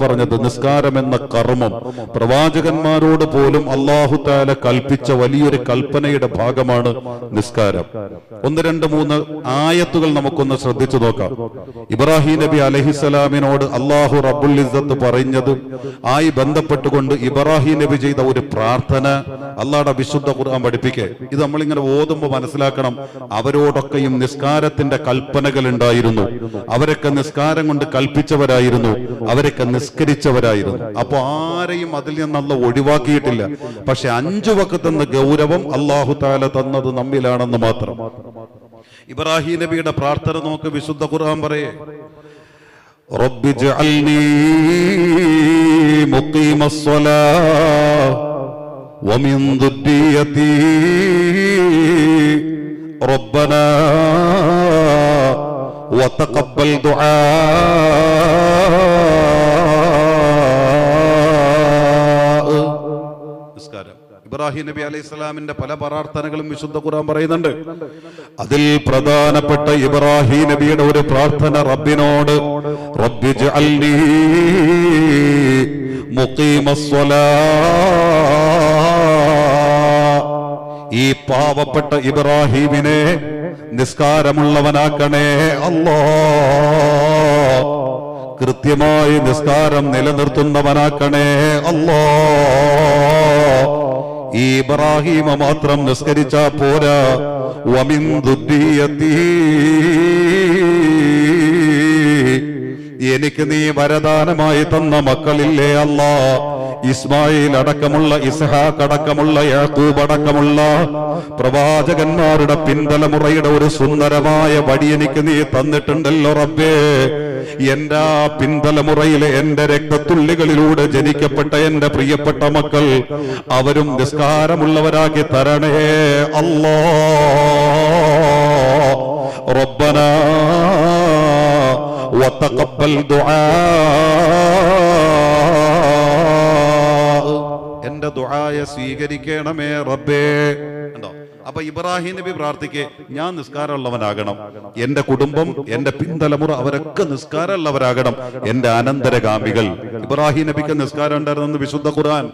പറഞ്ഞത് നിസ്കാരം എന്ന കർമ്മം. പ്രവാചകന്മാരോട് പോലും അള്ളാഹു താല കൽപ്പിച്ച വലിയൊരു കൽപ്പനയുടെ ഭാഗമാണ് നിസ്കാരം. ഒന്ന് രണ്ട് മൂന്ന് ആയത്തുകൾ നമുക്കൊന്ന് ശ്രദ്ധിച്ചു നോക്കാം. ഇബ്രാഹിം നബി അലഹിസലാമിനോട് അള്ളാഹു റബുൽ ഇസത്ത് പറഞ്ഞത് ആയി ബന്ധപ്പെട്ടുകൊണ്ട് ഇബ്രാഹിം നബി ചെയ്ത ഒരു പ്രാർത്ഥന അള്ളാഹുടെ വിശുദ്ധ ഖുർആൻ പഠിപ്പിക്കെ ഇത് നമ്മളിങ്ങനെ ഓതുമ്പോൾ മനസ്സിലാക്കണം അവരോടൊക്കെയും നിസ്കാരത്തിന്റെ കൽപ്പനകൾ ഉണ്ടായിരുന്നു അവരൊക്കെ നിസ്കാരം കൊണ്ട് കൽപ്പിച്ചവരായിരുന്നു അവരൊക്കെ നിസ്കരിച്ചവരായിരുന്നു അപ്പൊ ആരെയും അതിൽ നിന്നുള്ള ഒഴിവാക്കിയിട്ടില്ല പക്ഷെ അഞ്ചു വക്കത്തെന്ന ഗൗരവം അള്ളാഹു താല തന്നത് നമ്മിലാണെന്ന് മാത്രം ഇബ്രാഹിം നബിയുടെ പ്രാർത്ഥന നോക്ക് വിശുദ്ധ ഖുർആൻ പറയേ رب اجعلني مقيم الصلاة ومن ذريتي ربنا وتقبل دعاء നിസ്കാരം ഇബ്രാഹിം നബി അലൈഹി സ്വലാമിന്റെ പല പ്രാർത്ഥനകളും വിശുദ്ധ ഖുർആൻ പറയുന്നുണ്ട് അതിൽ പ്രധാനപ്പെട്ട ഇബ്രാഹിം നബിയുടെ ഒരു പ്രാർത്ഥന റബ്ബിനോട് റബ്ബി ജഅൽനി മുഖീമസ്സലാ ഈ പാവപ്പെട്ട ഇബ്രാഹീമിനെ നിസ്കാരമുള്ളവനാക്കണേ അല്ലോ. കൃത്യമായി നിസ്കാരം നിലനിർത്തുന്നവനാക്കണേ അല്ലോ. ഈ ഇബ്രാഹീമ മാത്രം നിസ്കരിച്ച പോരാ. വമിൻ എനിക്ക് നീ വരദാനമായി തന്ന മക്കളില്ലേ അല്ല. ഇസ്മായിൽ അടക്കമുള്ള ഇസ്ഹാഖ് അടക്കമുള്ള യാക്കൂബ് അടക്കമുള്ള പ്രവാചകന്മാരുടെ പിന്തലമുറയുടെ ഒരു സുന്ദരമായ വടി എനിക്ക് നീ തന്നിട്ടുണ്ടല്ലോ റബ്ബേ എന്റെ ആ പിന്തലമുറയിലെ എന്റെ രക്തത്തുള്ളികളിലൂടെ ജനിക്കപ്പെട്ട എന്റെ പ്രിയപ്പെട്ട മക്കൾ അവരും നിസ്കാരമുള്ളവരാക്കി തരണേ അല്ലോ റബ്ബനാ وتقبل دعاء ദുആയ സ്വീകരിക്കണമേ റബ്ബേ. കണ്ടോ? അപ്പൊ ഇബ്രാഹിം നബി പ്രാർത്ഥിക്കെ ഞാൻ നിസ്കാരമുള്ളവനാകണം. എന്റെ കുടുംബം എന്റെ പിന്തലമുറ അവരൊക്കെ നിസ്കാരമുള്ളവരാകണം. എന്റെ അനന്തരഗാമികൾ. ഇബ്രാഹിം നബിക്ക് നിസ്കാരം ഉണ്ടായിരുന്നെന്ന് വിശുദ്ധ ഖുർആൻ.